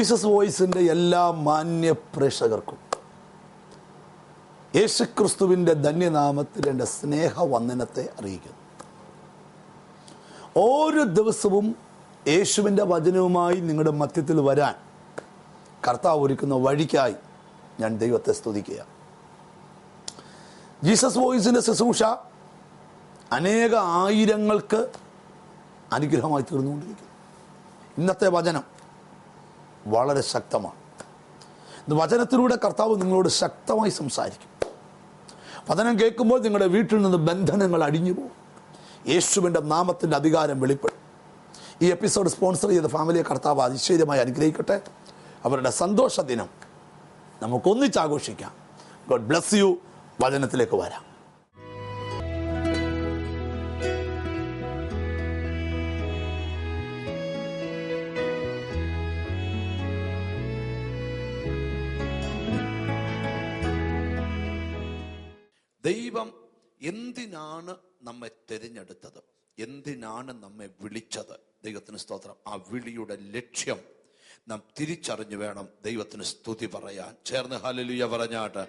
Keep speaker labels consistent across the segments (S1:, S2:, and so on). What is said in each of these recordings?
S1: Jesus വോയിസിന്റെ എല്ലാ മാന്യ പ്രേക്ഷകർക്കും യേശുക്രിസ്തുവിന്റെ ധന്യനാമത്തിൽ എന്റെ സ്നേഹവന്ദനത്തെ അറിയിക്കുന്നു. ഓരോ ദിവസവും യേശുവിന്റെ വചനവുമായി നിങ്ങളുടെ മധ്യത്തിൽ വരാൻ കർത്താവ് ഒരുക്കുന്ന വഴിക്കായി ഞാൻ ദൈവത്തെ സ്തുതിക്കുക ജീസസ് വോയിസിന്റെ ശുശ്രൂഷ അനേക ആയിരങ്ങൾക്ക് അനുഗ്രഹമായി തീർന്നുകൊണ്ടിരിക്കുന്നു. ഇന്നത്തെ വചനം വളരെ ശക്തമാണ്. ഇന്ന് വചനത്തിലൂടെ കർത്താവ് നിങ്ങളോട് ശക്തമായി സംസാരിക്കും. വചനം കേൾക്കുമ്പോൾ നിങ്ങളുടെ വീട്ടിൽ നിന്ന് ബന്ധനങ്ങൾ അടിഞ്ഞു പോകും. യേശുവിന്റെ നാമത്തിന്റെ അധികാരം വെളിപ്പെടും. ഈ എപ്പിസോഡ് സ്പോൺസർ ചെയ്ത ഫാമിലിയെ കർത്താവ് അതിശയമായി അനുഗ്രഹിക്കട്ടെ. അവരുടെ സന്തോഷ ദിനം നമുക്കൊന്നിച്ച് ആഘോഷിക്കാം. God bless you. വചനത്തിലേക്ക് വരാം. ദൈവം എന്തിനാണ് നമ്മെ തിരഞ്ഞെടുത്തത്? എന്തിനാണ് നമ്മെ വിളിച്ചത്? ദൈവത്തിന് സ്തോത്രം. ആ വിളിയുടെ ലക്ഷ്യം നാം തിരിച്ചറിഞ്ഞു വേണം ദൈവത്തിന് സ്തുതി പറയാൻ. ചേർന്ന് ഹലലുയ പറഞ്ഞാട്ട്.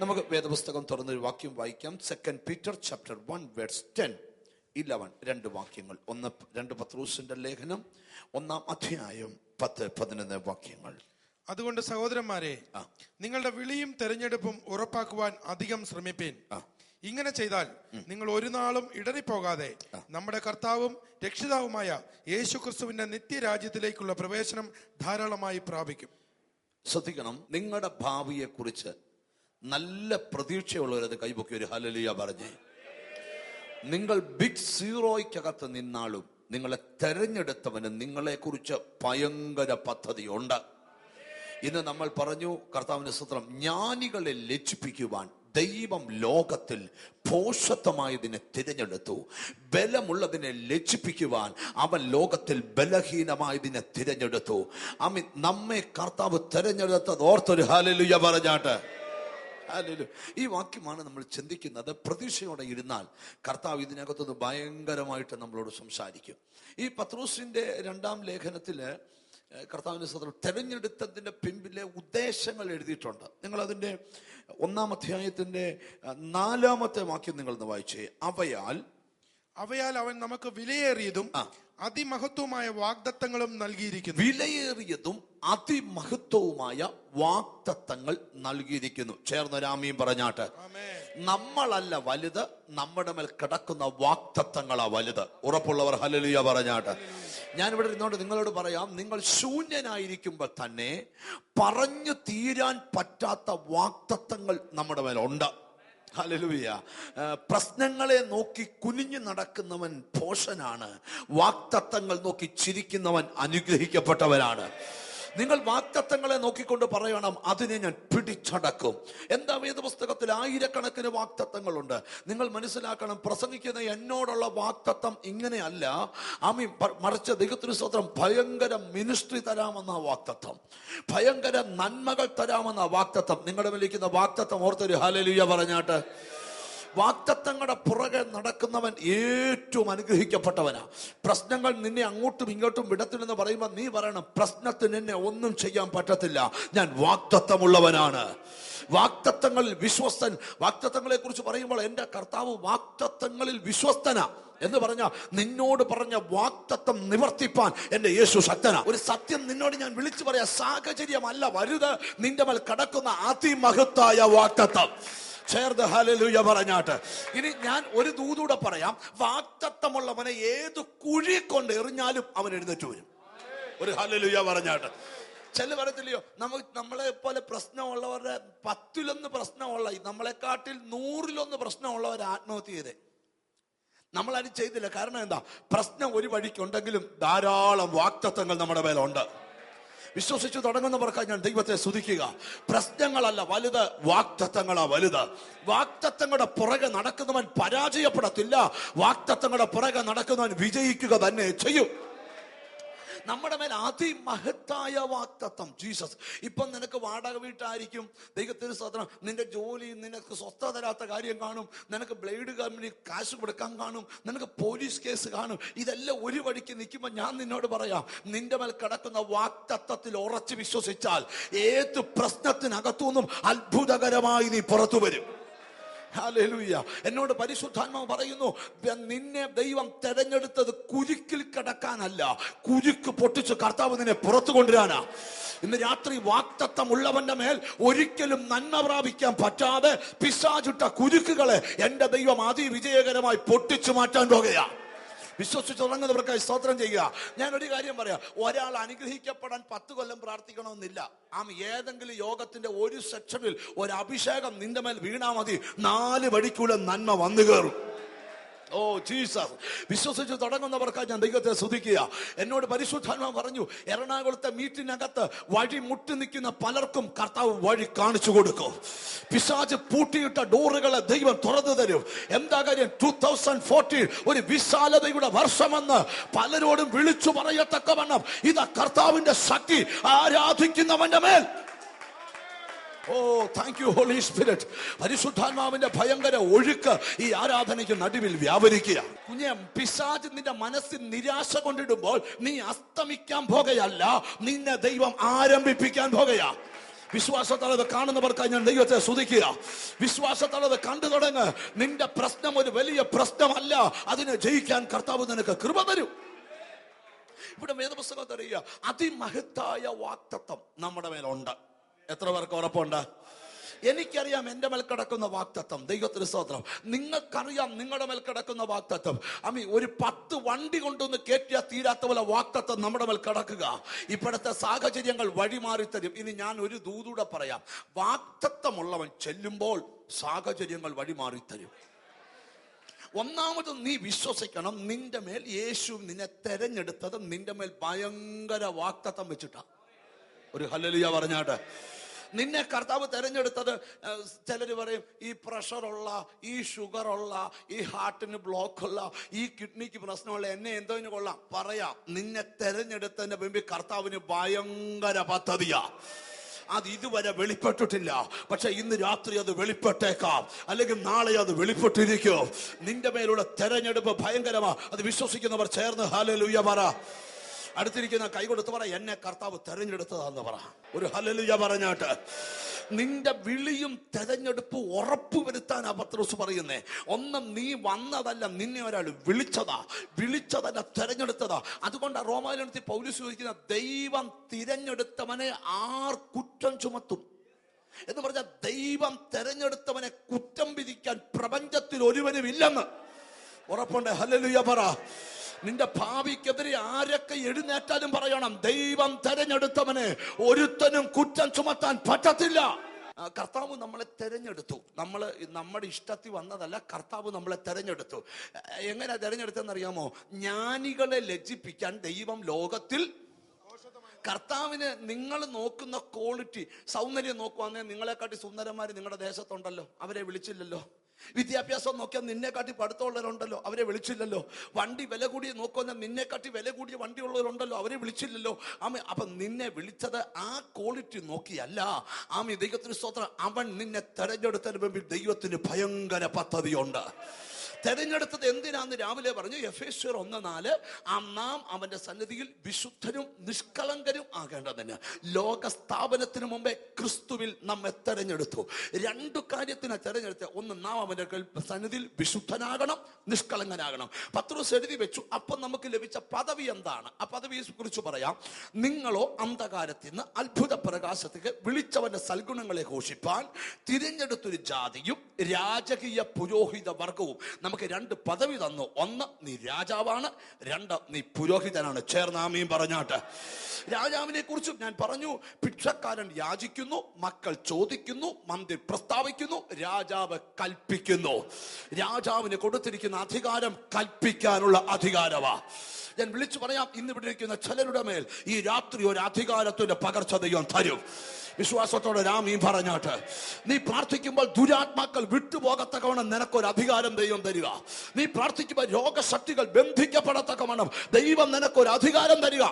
S1: നമുക്ക് വേദപുസ്തകം തുറന്നൊരു വാക്യം വായിക്കാം. Second Peter chapter one words ten eleven രണ്ട് വാക്യങ്ങൾ. ഒന്ന് രണ്ട് പത്രൂസിന്റെ ലേഖനം. ഒന്നാം അധ്യായം പത്ത് പതിനൊന്ന് വാക്യങ്ങൾ.
S2: അതുകൊണ്ട് സഹോദരന്മാരെ നിങ്ങളുടെ വിളിയും തെരഞ്ഞെടുപ്പും ഉറപ്പാക്കുവാൻ അധികം ശ്രമിപ്പീൻ. ഇങ്ങനെ ചെയ്താൽ നിങ്ങൾ ഒരു നാളും ഇടറിപ്പോകാതെ നമ്മുടെ കർത്താവും രക്ഷിതാവുമായ യേശു ക്രിസ്തുവിന്റെ നിത്യരാജ്യത്തിലേക്കുള്ള പ്രവേശനം ധാരാളമായി പ്രാപിക്കും.
S1: ശ്രദ്ധിക്കണം നിങ്ങളുടെ ഭാവിയെ കുറിച്ച് നല്ല പ്രതീക്ഷയുള്ളവരത് കൈപൊക്കി ഒരു ഹലലിയ പറഞ്ഞേ. നിങ്ങൾ ബിഗ് സീറോയ്ക്കകത്ത് നിന്നാളും നിങ്ങളെ തെരഞ്ഞെടുത്തവന് നിങ്ങളെക്കുറിച്ച് ഭയങ്കര പദ്ധതിയുണ്ട്. ഇന്ന് നമ്മൾ പറഞ്ഞു കർത്താവിന്റെ സൂത്രം ജ്ഞാനികളെ ലജ്ജിപ്പിക്കുവാൻ ദൈവം ലോകത്തിൽ പോഷത്വമായതിനെ തിരഞ്ഞെടുത്തു. ബലമുള്ളതിനെ ലജ്ജിപ്പിക്കുവാൻ അവൻ ലോകത്തിൽ ബലഹീനമായതിനെ തിരഞ്ഞെടുത്തു. അമി നമ്മെ കർത്താവ് തിരഞ്ഞെടുത്തത് ഓർത്തൊരു ഹാലലുയ പറഞ്ഞാട്ട്. ഈ വാക്യമാണ് നമ്മൾ ചിന്തിക്കുന്നത്. പ്രതീക്ഷയോടെ ഇരുന്നാൽ കർത്താവ് ഇതിനകത്തുനിന്ന് ഭയങ്കരമായിട്ട് നമ്മളോട് സംസാരിക്കും. ഈ പത്രോസിന്റെ രണ്ടാം ലേഖനത്തിൽ ഏഹ്, സ്വതന്ത്രം തെരഞ്ഞെടുത്തതിന്റെ പിമ്പിലെ ഉദ്ദേശങ്ങൾ എഴുതിയിട്ടുണ്ട്. നിങ്ങൾ അതിന്റെ ഒന്നാം അധ്യായത്തിന്റെ നാലാമത്തെ വാക്യം നിങ്ങൾ ഒന്ന് വായിച്ചേ. അവയാൽ
S2: അവയാൽ അവൻ നമുക്ക് വിലയേറിയതും അതിമഹത്വമായ വാഗ്ദത്തങ്ങളും നൽകിയിരിക്കുന്നു.
S1: വിലയേറിയതും അതിമഹത്വവുമായ വാഗ്ദത്തങ്ങൾ നൽകിയിരിക്കുന്നു. ചേർന്നൊരാമിയും പറഞ്ഞാട്ട്.
S2: ആമേൻ.
S1: നമ്മളല്ല വലുത് നമ്മുടെ മേൽ കിടക്കുന്ന വാഗ്ദത്തങ്ങളാ വലുത്. ഉറപ്പുള്ളവർ ഹലലിയ പറഞ്ഞാട്ട്. ഞാനിവിടെ ഇരുന്നോണ്ട് നിങ്ങളോട് പറയാം നിങ്ങൾ ശൂന്യനായിരിക്കുമ്പോൾ തന്നെ പറഞ്ഞു തീരാൻ പറ്റാത്ത വാക്തത്വങ്ങൾ നമ്മുടെ മേലുണ്ട്. ഹല്ലേലൂയ. പ്രശ്നങ്ങളെ നോക്കി കുനിഞ്ഞു നടക്കുന്നവൻ പോഷനാണ് വാക്തത്വങ്ങൾ നോക്കി ചിരിക്കുന്നവൻ അനുഗ്രഹിക്കപ്പെട്ടവനാണ്. നിങ്ങൾ വാക്തത്വങ്ങളെ നോക്കിക്കൊണ്ട് പറയണം അതിനെ ഞാൻ പിടിച്ചടക്കും. എന്താ വേദപുസ്തകത്തിൽ ആയിരക്കണക്കിന് വാക്തത്വങ്ങളുണ്ട്. നിങ്ങൾ മനസ്സിലാക്കണം പ്രസംഗിക്കുന്ന എന്നോടുള്ള വാക്തത്വം ഇങ്ങനെയല്ല. ആമി മറിച്ച ദൈവത്തിന് സ്വത്രം ഭയങ്കര മിനിസ്ട്രി തരാമെന്ന വാക്തത്വം. ഭയങ്കര നന്മകൾ തരാമെന്ന വാക്തത്വം. നിങ്ങളുടെ മേലിരിക്കുന്ന വാക്തത്വം ഓർത്തൊരു ഹാലലിയ പറഞ്ഞാട്ട്. വാക്തത്വങ്ങളുടെ പുറകെ നടക്കുന്നവൻ ഏറ്റവും അനുഗ്രഹിക്കപ്പെട്ടവനാ. പ്രശ്നങ്ങൾ നിന്നെ അങ്ങോട്ടും ഇങ്ങോട്ടും വിടത്തില്ലെന്ന് പറയുമ്പോൾ നീ പറയണം പ്രശ്നത്തിന് എന്നെ ഒന്നും ചെയ്യാൻ പറ്റത്തില്ല. ഞാൻ വാക്തത്വമുള്ളവനാണ്. വാക്തത്വങ്ങളിൽ വിശ്വസ്തൻ വാക്തത്വങ്ങളെ കുറിച്ച് പറയുമ്പോൾ എന്റെ കർത്താവ് വാക്തത്വങ്ങളിൽ വിശ്വസ്തന എന്ന് പറഞ്ഞ നിന്നോട് പറഞ്ഞ വാക്തത്വം നിവർത്തിപ്പാൻ എന്റെ യേശു ശക്തന. ഒരു സത്യം നിന്നോട് ഞാൻ വിളിച്ചു പറയാ സാഹചര്യമല്ല വരുത് നിന്റെ മേൽ കടക്കുന്ന അതിമഹത്തായ വാക്തത്വം. ചേർന്ന് ഹലലുയ പറഞ്ഞാട്ട്. ഇനി ഞാൻ ഒരു ദൂതൂടെ പറയാം. വാക്തത്വമുള്ളവനെ ഏത് കുഴി കൊണ്ട് എറിഞ്ഞാലും അവൻ എഴുന്നേറ്റ് വരും. ഒരു ഹലലുയ പറഞ്ഞാട്ട്. ചില പറയത്തില്ലയോ? നമുക്ക് നമ്മളെ പോലെ പ്രശ്നമുള്ളവരുടെ പത്തിലൊന്ന് പ്രശ്നമുള്ള നമ്മളെക്കാട്ടിൽ നൂറിലൊന്ന് പ്രശ്നമുള്ളവർ ആത്മഹത്യ ചെയ്തേ. നമ്മളത് ചെയ്തില്ല. കാരണം എന്താ? പ്രശ്നം ഒരു വഴിക്കുണ്ടെങ്കിലും ധാരാളം വാക്തത്വങ്ങൾ നമ്മുടെ മേലുണ്ട്. വിശ്വസിച്ചു തുടങ്ങുന്നവർക്ക് ഞാൻ ദൈവത്തെ സ്തുതിക്കുക. പ്രശ്നങ്ങളല്ല വലുത് വാക്തത്വങ്ങളാ വലുത്. വാക്തത്വങ്ങളുടെ പുറകെ നടക്കുന്നവൻ പരാജയപ്പെടത്തില്ല. വാക്തത്വങ്ങളുടെ പുറകെ നടക്കുന്നവൻ വിജയിക്കുക തന്നെ ചെയ്യും. നമ്മുടെ മേൽ അതിമഹത്തായ വാക്തത്വം. ജീസസ് ഇപ്പം നിനക്ക് വാടക വീട്ടായിരിക്കും. ദൈവത്തിന് സ്വതന്ത്രം നിന്റെ ജോലി നിനക്ക് സ്വസ്ഥ തരാത്ത കാര്യം കാണും. നിനക്ക് ബ്ലേഡ് കമ്പനി കാശ് കൊടുക്കാൻ കാണും. നിനക്ക് പോലീസ് കേസ് കാണും. ഇതെല്ലാം ഒരു വഴിക്ക് നിൽക്കുമ്പോൾ ഞാൻ നിന്നോട് പറയാം നിന്റെ മേൽ കിടക്കുന്ന വാക്തത്വത്തിൽ ഉറച്ചു വിശ്വസിച്ചാൽ ഏത് പ്രശ്നത്തിനകത്തുനിന്നും അത്ഭുതകരമായി നീ പുറത്തു വരും. എന്നോട് പരിശുദ്ധാത്മാവ് പറയുന്നു നിന്നെ ദൈവം തെരഞ്ഞെടുത്തത് കുരുക്കിൽ കിടക്കാനല്ല. കുരുക്ക് പൊട്ടിച്ച് കർത്താവ് നിന്നെ പുറത്തു കൊണ്ടുവരാനാ. ഇന്ന് രാത്രി വാക്തത്വം ഉള്ളവന്റെ മേൽ ഒരിക്കലും നന്മ പ്രാപിക്കാൻ പറ്റാതെ പിശാചുട്ട കുരുക്കുകളെ എന്റെ ദൈവം അതിവിജയകരമായി പൊട്ടിച്ചു മാറ്റാൻ പോകുകയാ. വിശ്വസിച്ച് തുടങ്ങുന്നവർക്കായി സ്തോത്രം ചെയ്യുക. ഞാൻ ഒരു കാര്യം പറയാം. ഒരാൾ അനുഗ്രഹിക്കപ്പെടാൻ പത്ത് കൊല്ലം പ്രാർത്ഥിക്കണമെന്നില്ല. ആ ഏതെങ്കിലും യോഗത്തിന്റെ ഒരു സെക്ഷനിൽ ഒരു അഭിഷേകം നിന്റെ മേൽ വീണാ മതി. നാല് വടിക്കുള്ള നന്മ വന്നു കയറും. Oh Jesus. വിശ്വസിച്ച് തുടങ്ങുന്നവർക്ക് ഞാൻ ദൈവത്തെ സ്തുതിക്കുക. എന്നോട് പരിശുദ്ധാത്മാവ് പറഞ്ഞു എറണാകുളത്തെ മീറ്റിനകത്ത് വഴി മുട്ടി നിൽക്കുന്ന പലർക്കും കർത്താവ് വഴി കാണിച്ചു കൊടുക്കും. പിശാജ് പൂട്ടിയിട്ട ഡോറുകളെ ദൈവം തുറന്നു തരും. എന്താ കാര്യം? ടൂ തൗസൻഡ് ഫോർട്ടീൻ ഒരു വിശാലതയുടെ വർഷമെന്ന് പലരോടും വിളിച്ചു പറയത്തക്കവണ്ണം ഇതാ കർത്താവിന്റെ ശക്തി. ആരാധിക്കുന്നവന്റെ മേൽ. Oh thank you holy spirit പരിശുദ്ധാത്മാവിന്റെ ഭയങ്കര ഒഴുക്ക് ഈ ആരാധനയ്ക്ക് നടുവിൽ വ്യാപരിക്കുക. കുഞ്ഞെ പിശാജ് നിന്റെ മനസ്സിൽ നിരാശ കൊണ്ടിടുമ്പോൾ നീ അസ്തമിക്കാൻ പോകുകയല്ല നിന്നെ ദൈവം ആരംഭിപ്പിക്കാൻ പോകുകയാ വിശ്വാസത്തളവ് കാണുന്നവർക്കായി ഞാൻ ദൈവത്തെ സ്തുതിക്കുക. വിശ്വാസത്തളവ് കണ്ടു തുടങ്ങ്. നിന്റെ പ്രശ്നം ഒരു വലിയ പ്രശ്നമല്ല. അതിനെ ജയിക്കാൻ കർത്താവ് നിനക്ക് കൃപ തരും. ഇവിടെ വേദപുസ്തകത്തറിയുക അതിമഹത്തായ വാക്തത്വം നമ്മുടെ മേലുണ്ട്. എത്ര പേർക്ക് ഉറപ്പുണ്ട്? എനിക്കറിയാം എന്റെ മേൽ കിടക്കുന്ന വാക്തത്വം. ദൈവത്തിന് സ്തോത്രം. നിങ്ങൾക്കറിയാം നിങ്ങളുടെ മേൽ കിടക്കുന്ന വാക്തത്വം. അമ്മി ഒരു പത്ത് വണ്ടി കൊണ്ടൊന്ന് കയറ്റിയാൽ തീരാത്ത പോലെ വാക്തത്വം നമ്മുടെ മേൽ കിടക്കുക. ഇപ്പോഴത്തെ സാഹചര്യങ്ങൾ വഴിമാറി തരും ഇനി ഞാൻ ഒരു ദൂതൂടെ പറയാം. വാക്തത്വമുള്ളവൻ ചെല്ലുമ്പോൾ സാഹചര്യങ്ങൾ വഴിമാറി തരും ഒന്നാമത് നീ വിശ്വസിക്കണം. നിന്റെ മേൽ യേശു നിന്നെ തെരഞ്ഞെടുത്തത് നിന്റെ മേൽ ഭയങ്കര വാക്തത്വം വെച്ചിട്ടാ. ഒരു ഹലലിയ പറഞ്ഞാട്ട്. നിന്നെ കർത്താവ് തിരഞ്ഞെടുത്തത് ചിലർ പറയും ഈ പ്രഷറുള്ള ഈ ഷുഗറുള്ള ഈ ഹാർട്ടിന് ബ്ലോക്കുള്ള ഈ കിഡ്നിക്ക് പ്രശ്നമുള്ള എന്നെ എന്തോ കൊള്ളാം. പറയാം നിന്നെ തെരഞ്ഞെടുത്തതിന്റെ മുമ്പിൽ കർത്താവിന് ഭയങ്കര പദ്ധതിയാ. അത് ഇതുവരെ വെളിപ്പെട്ടിട്ടില്ല. പക്ഷെ ഇന്ന് രാത്രി അത് വെളിപ്പെട്ടേക്കാം. അല്ലെങ്കിൽ നാളെ അത് വെളിപ്പെട്ടിരിക്കും. നിന്റെ മേലുള്ള തെരഞ്ഞെടുപ്പ് ഭയങ്കരമാ. അത് വിശ്വസിക്കുന്നവർ ചേർന്ന് ഹാലലുയ്യ പറ. അടുത്തിരിക്കുന്ന കൈ കൊടുത്ത് പറ എന്നെ കർത്താവ് തെരഞ്ഞെടുത്തതാന്ന് പറ. ഒരു ഹലലിയ പറഞ്ഞാട്ട് നിന്റെ വിളിയും തെരഞ്ഞെടുപ്പ് ഉറപ്പ് വരുത്താൻ പത്രോസ് പറയുന്നേ. ഒന്ന് നീ വന്നതല്ല നിന്നെ ഒരാൾ വിളിച്ചതാ. വിളിച്ചതല്ല തെരഞ്ഞെടുത്തതാ. അതുകൊണ്ട് റോമാലി പൗലൂസ് ചോദിക്കുന്ന ദൈവം തിരഞ്ഞെടുത്തവനെ ആർ കുറ്റം ചുമത്തും? എന്ന് പറഞ്ഞാൽ ദൈവം തെരഞ്ഞെടുത്തവനെ കുറ്റം വിധിക്കാൻ പ്രപഞ്ചത്തിൽ ഒരുവനും ഇല്ലെന്ന് ഉറപ്പുണ്ട്. ഹലലുയ പറ. നിന്റെ ഭാവിക്കെതിരെ ആരൊക്കെ എഴുന്നേറ്റാലും പറയണം ദൈവം തെരഞ്ഞെടുത്തവന് ഒരുത്തനും കുറ്റം ചുമത്താൻ പറ്റത്തില്ല. കർത്താവ് നമ്മളെ തെരഞ്ഞെടുത്തു. നമ്മൾ നമ്മുടെ ഇഷ്ടത്തിൽ വന്നതല്ല കർത്താവ് നമ്മളെ തെരഞ്ഞെടുത്തു. എങ്ങനെയാ തെരഞ്ഞെടുത്തെന്നറിയാമോ ജ്ഞാനികളെ ലജ്ജിപ്പിക്കാൻ ദൈവം ലോകത്തിൽ കർത്താവിന് നിങ്ങൾ നോക്കുന്ന ക്വാളിറ്റി സൗന്ദര്യം നോക്കുവാണെങ്കിൽ നിങ്ങളെക്കാട്ടി സുന്ദരന്മാർ നിങ്ങളുടെ ദേശത്തുണ്ടല്ലോ. അവരെ വിളിച്ചില്ലല്ലോ. വിദ്യാഭ്യാസം നോക്കിയാൽ നിന്നെക്കാട്ടി പഠിത്തമുള്ളവരുണ്ടല്ലോ അവരെ വിളിച്ചില്ലല്ലോ. വണ്ടി വില കൂടിയ നോക്കുന്ന നിന്നെക്കാട്ടി വില കൂടിയ വണ്ടി ഉള്ളവരുണ്ടല്ലോ അവരെ വിളിച്ചില്ലല്ലോ. ആമ അപ്പൊ നിന്നെ വിളിച്ചത് ആ ക്വാളിറ്റി നോക്കിയല്ല. ആമി ദൈവത്തിന് സ്തോത്രം. അവൻ നിന്നെ തെരഞ്ഞെടുത്തതിന് മുമ്പിൽ ദൈവത്തിന് ഭയങ്കര പദ്ധതിയുണ്ട്. തെരഞ്ഞെടുത്തത് എന്തിനാന്ന് രാവിലെ പറഞ്ഞു എഫേശ്വർ ഒന്ന് നാല് നാം അവന്റെ സന്നിധിയിൽ വിശുദ്ധരും നിഷ്കളങ്കരും ആകേണ്ടതിന്. ലോക സ്ഥാപനത്തിന് മുമ്പേ ക്രിസ്തുവിൽ നമ്മെ തെരഞ്ഞെടുത്തു. രണ്ടു കാര്യത്തിനാണ് തെരഞ്ഞെടുത്ത ഒന്ന് നാം അവന്റെ സന്നിധിയിൽ വിശുദ്ധനാകണം നിഷ്കളങ്കനാകണം. പത്രോസ് എഴുതി വെച്ചു. അപ്പം നമുക്ക് ലഭിച്ച പദവി എന്താണ്? ആ പദവിയെ കുറിച്ച് പറയാം. നിങ്ങളോ അന്ധകാരത്തിൽ നിന്ന് അത്ഭുത പ്രകാശത്തേക്ക് വിളിച്ചവന്റെ സൽഗുണങ്ങളെ ഘോഷിപ്പാൻ തിരഞ്ഞെടുത്തൊരു ജാതിയും രാജകീയ പുരോഹിത വർഗവും നമുക്ക് രണ്ട് പദവി തന്നു. ഒന്ന് നീ രാജാവാണ്. രണ്ട് നീ പുരോഹിതനാണ്. ചേർന്നാമീൻ പറഞ്ഞാട്ട്. രാജാവിനെ കുറിച്ചും ഞാൻ പറഞ്ഞു. ഭിക്ഷക്കാരൻ യാചിക്കുന്നു മക്കൾ ചോദിക്കുന്നു മന്ത്രി പ്രസ്താവിക്കുന്നു രാജാവ് കൽപ്പിക്കുന്നു. രാജാവിന് കൊടുത്തിരിക്കുന്ന അധികാരം കൽപ്പിക്കാനുള്ള അധികാരമാ. ഞാൻ വിളിച്ചു പറയാം ഇന്ന് ഇവിടെ ഇരിക്കുന്ന ചിലരുടെ മേൽ ഈ രാത്രി ഒരു അധികാരത്തിന്റെ പകർച്ച ദൈവം തരും. വിശ്വാസത്തോടെ രാമീം പറഞ്ഞാട്ട് നീ പ്രാർത്ഥിക്കുമ്പോൾ ദുരാത്മാക്കൾ വിട്ടുപോകത്തക്കവണ്ണം നിനക്കൊരു അധികാരം ദൈവം തരിക. നീ പ്രാർത്ഥിക്കുമ്പോൾ രോഗശക്തികൾ ബന്ധിക്കപ്പെടത്തക്കവണ്ണം ദൈവം നിനക്കൊരു അധികാരം തരിക.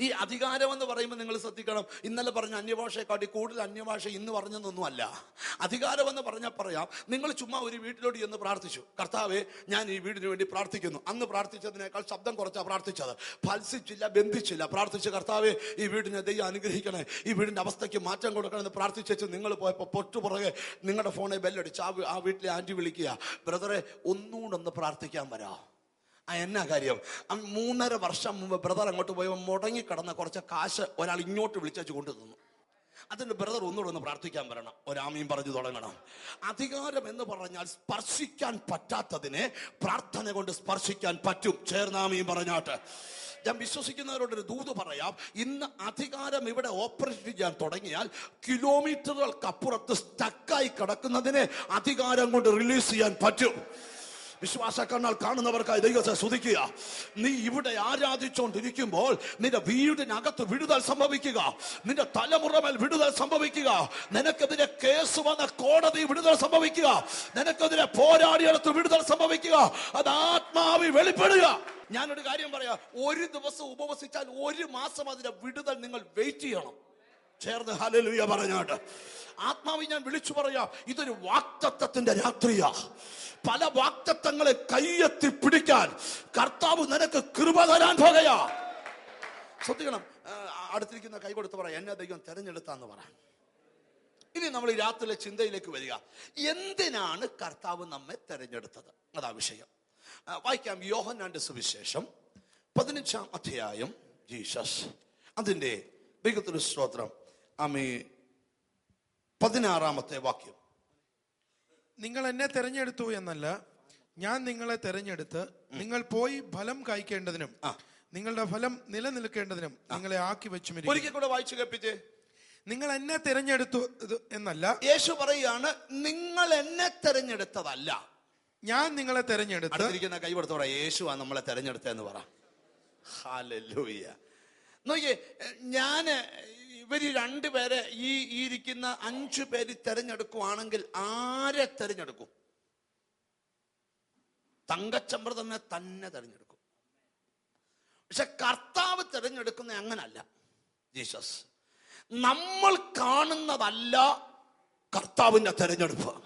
S1: ഈ അധികാരം എന്ന് പറയുമ്പോൾ നിങ്ങൾ ശ്രദ്ധിക്കണം. ഇന്നലെ പറഞ്ഞ അന്യഭാഷയെക്കാട്ടി കൂടുതൽ അന്യഭാഷ ഇന്ന് പറഞ്ഞതൊന്നുമല്ല അധികാരം എന്ന് പറഞ്ഞാൽ പറയാം നിങ്ങൾ ചുമ്മാ ഒരു വീട്ടിലോട്ട് ചെന്ന് പ്രാർത്ഥിച്ചു. കർത്താവെ ഞാൻ ഈ വീടിന് വേണ്ടി പ്രാർത്ഥിക്കുന്നു. അന്ന് പ്രാർത്ഥിച്ചതിനേക്കാൾ ശബ്ദം കുറച്ചാ പ്രാർത്ഥിച്ചത്. ഫൽസിച്ചില്ല ബന്ധിച്ചില്ല. പ്രാർത്ഥിച്ച് കർത്താവെ ഈ വീടിനെ ദൈവം അനുഗ്രഹിക്കണേ. ഈ വീടിന്റെ അവസ്ഥയ്ക്ക് മാറ്റം കൊടുക്കണമെന്ന് പ്രാർത്ഥിച്ചു നിങ്ങൾ പോയപ്പോൾ പൊട്ടു പുറകെ നിങ്ങളുടെ ഫോണിൽ ബെല്ലടിച്ച് ആ ആ വീട്ടിലെ ആന്റി വിളിക്കുക. ബ്രദറെ ഒന്നുകൊണ്ടൊന്ന് പ്രാർത്ഥിക്കാൻ വരാം. എന്നാ കാര്യം? മൂന്നര വർഷം മുമ്പ് ബ്രദർ അങ്ങോട്ട് പോയപ്പോൾ മുടങ്ങി കിടന്ന കുറച്ച് കാശ് ഒരാൾ ഇങ്ങോട്ട് വിളിച്ചു കൊണ്ടു തന്നു. അതിന് ബ്രദർ ഒന്നുകൂടെ ഒന്ന് പ്രാർത്ഥിക്കാൻ വരണം ഒരാമയും പറഞ്ഞു തുടങ്ങണം. അധികാരം എന്ന് പറഞ്ഞാൽ സ്പർശിക്കാൻ പറ്റാത്തതിനെ പ്രാർത്ഥന കൊണ്ട് സ്പർശിക്കാൻ പറ്റും. ചേർന്നാമയും പറഞ്ഞാട്ട്. ഞാൻ വിശ്വസിക്കുന്നവരോട് ഒരു ദൂത് പറയാം. ഇന്ന് അധികാരം ഇവിടെ ഓപ്പറേറ്റ് ചെയ്യാൻ തുടങ്ങിയാൽ കിലോമീറ്ററുകൾക്കപ്പുറത്ത് സ്റ്റക്കായി കിടക്കുന്നതിനെ അധികാരം കൊണ്ട് റിലീസ് ചെയ്യാൻ പറ്റും. വിശ്വാസ കണ്ണാൽ കാണുന്നവർക്കായി ദൈവത്തെ സ്തുതിക്കുക. നീ ഇവിടെ ആരാധിച്ചുകൊണ്ടിരിക്കുമ്പോൾ നിന്റെ വീടിനകത്ത് വിടുതൽ സംഭവിക്കുക. നിന്റെ തലമുറമേൽ വിടുതൽ സംഭവിക്കുക. നിനക്കെതിരെ കേസ് വന്ന കോടതി വിടുതൽ സംഭവിക്കുക. നിനക്കെതിരെ പോരാടിയെടുത്ത് വിടുതൽ സംഭവിക്കുക. അത് ആത്മാവി വെളിപ്പെടുക. ഞാനൊരു കാര്യം പറയാം. ഒരു ദിവസം ഉപവസിച്ചാൽ ഒരു മാസം അതിന്റെ വിടുതൽ നിങ്ങൾ വെയിറ്റ് ചെയ്യണം. ചേർന്ന് ഹലലുയ പറഞ്ഞാട്ട്. ആത്മാവി ഞാൻ വിളിച്ചു പറയാ ഇതൊരു വാക്തത്വത്തിന്റെ രാത്രിയാ. പല വാക്തത്വങ്ങളെ കയ്യെത്തി പിടിക്കാൻ കർത്താവ് നിനക്ക് കൃപ തരാൻ പോകയാ ശ്രദ്ധിക്കണം അടുത്തിരിക്കുന്ന കൈ കൊടുത്ത് പറയാം എന്നെ ദൈവം തെരഞ്ഞെടുത്താന്ന് പറയാം. ഇനി നമ്മൾ ഈ രാത്രിയിലെ ചിന്തയിലേക്ക് വരിക. എന്തിനാണ് കർത്താവ് നമ്മെ തെരഞ്ഞെടുത്തത്? അതാ വിഷയം. വായിക്കാം യോഹന്നാന്റെ സുവിശേഷം പതിനഞ്ചാം അധ്യായം ജീസസ്. അതിന്റെ വികത്തൊരു സ്തോത്രം. അമേ പതിനാറാമത്തെ വാക്യം.
S2: നിങ്ങൾ എന്നെ തെരഞ്ഞെടുത്തു എന്നല്ല ഞാൻ നിങ്ങളെ തെരഞ്ഞെടുത്ത് നിങ്ങൾ പോയി ഫലം കായ്ക്കേണ്ടതിനും. നിങ്ങളുടെ ഫലം നിലനിൽക്കേണ്ടതിനും നിങ്ങളെ ആക്കി വെച്ചു
S1: ഒരിക്കൽ കൂടെ വായിച്ചു കേൾപ്പിച്ചേ.
S2: നിങ്ങൾ എന്നെ തിരഞ്ഞെടുത്തു എന്നല്ല
S1: യേശു പറയാണ് നിങ്ങൾ എന്നെ തെരഞ്ഞെടുത്തതല്ല.
S2: ഞാൻ നിങ്ങളെ തെരഞ്ഞെടുത്ത്
S1: അടുത്തിരിക്കുന്ന കൈ കൊടുത്ത് പറ യേശുവാ നമ്മളെ തെരഞ്ഞെടുത്തതെന്ന് പറ. ഹാലൂയ്യ നോക്കിയേ ഞാൻ ഇവർ രണ്ടുപേരെ ഈ ഇരിക്കുന്ന അഞ്ചു പേര് തെരഞ്ഞെടുക്കുവാണെങ്കിൽ ആരെ തിരഞ്ഞെടുക്കും? തങ്കച്ചമ്പ്രതനെ തന്നെ തിരഞ്ഞെടുക്കും. പക്ഷെ കർത്താവ് തിരഞ്ഞെടുക്കുന്ന അങ്ങനല്ല. ജീസസ് നമ്മൾ കാണുന്നതല്ല കർത്താവിന്റെ തെരഞ്ഞെടുപ്പ്.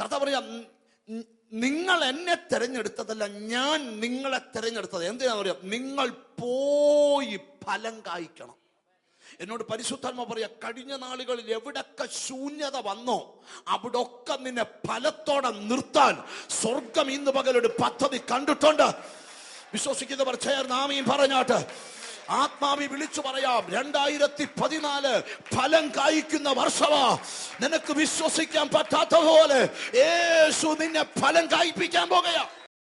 S1: കർത്താവ് പറയാ "നി- നി- നിങ്ങൾ എന്നെ തിരഞ്ഞെടുത്തതല്ല ഞാൻ നിങ്ങളെ തിരഞ്ഞെടുത്തത്. എന്തിനാ പറയാ നിങ്ങൾ പോയി ഫലം കായ്ക്കണം. എന്നോട് പരിശുദ്ധാത്മ പറയാ കഴിഞ്ഞ നാളുകളിൽ എവിടൊക്കെ ശൂന്യത വന്നോ അവിടൊക്കെ നിന്നെ ഫലത്തോടെ നിർത്താൻ സ്വർഗം ഇന്ന് പകലൊരു പദ്ധതി കണ്ടിട്ടുണ്ട്. വിശ്വസിക്കുന്നവർ ചേർന്ന് ആമയും പറഞ്ഞാട്ട്. ആത്മാവി വിളിച്ചു പറയാം രണ്ടായിരത്തി പതിനാല് ഫലം കായ്ക്കുന്ന വർഷമാ. നിനക്ക് വിശ്വസിക്കാൻ പറ്റാത്ത പോലെ യേശു നിന്നെ ഫലം കായ്പിക്കാൻ പോകുകയാ.